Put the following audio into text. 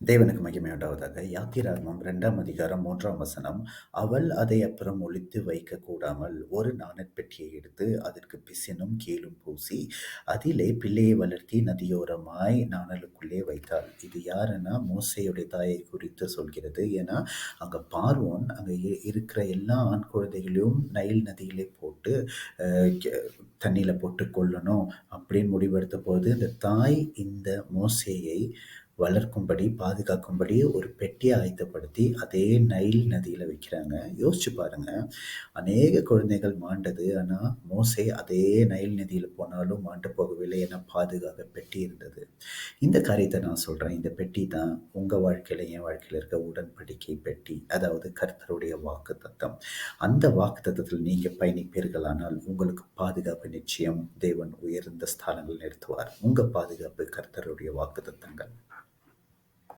தேவனுக்கு மகிமையுண்டாவதாக. யாத்திராகமம் இரண்டாம் அதிகாரம் மூன்றாம் வசனம். அவள் அதை அப்புறம் ஒழித்து வைக்க கூடாமல் ஒரு நாணற்பெட்டியை எடுத்து அதற்கு பிசினும் கீழும் பூசி அதிலே பிள்ளையை வளர்த்தி நதியோரமாய் நாணலுக்குள்ளே வைத்தாள். இது யாருன்னா? மோசையுடைய தாயை குறித்து சொல்கிறது. ஏன்னா அங்கே பார்வோன் அங்கே இருக்கிற எல்லா ஆண் குழந்தைகளையும் நைல் நதியிலே போட்டு தண்ணியில் போட்டு கொள்ளணும் அப்படின்னு முடிவெடுத்த போது இந்த தாய் இந்த மோசையை வளர்க்கும்படி பாதுகாக்கும்படி ஒரு பெட்டியை ஆயத்தப்படுத்தி அதே நைல் நதியில் வைக்கிறாங்க. யோசிச்சு பாருங்க. அநேக குழந்தைகள் மாண்டது. ஆனால் மோசை அதே நைல் நதியில் போனாலும் மாண்டு போகவில்லை என பாதுகாக்க பெட்டி இருந்தது. இந்த காரியத்தை நான் சொல்கிறேன் இந்த பெட்டி தான் உங்கள் வாழ்க்கையில் என் வாழ்க்கையில் இருக்க உடன்படிக்கை பெட்டி. அதாவது கர்த்தருடைய வாக்கு தத்தம் அந்த வாக்கு தத்தத்தில் நீங்கள் பயணிப்பீர்களானால் உங்களுக்கு பாதுகாப்பு நிச்சயம் தேவன் உயர்ந்த ஸ்தானங்கள் நிறுத்துவார். உங்கள் பாதுகாப்பு கர்த்தருடைய வாக்கு தத்தங்கள்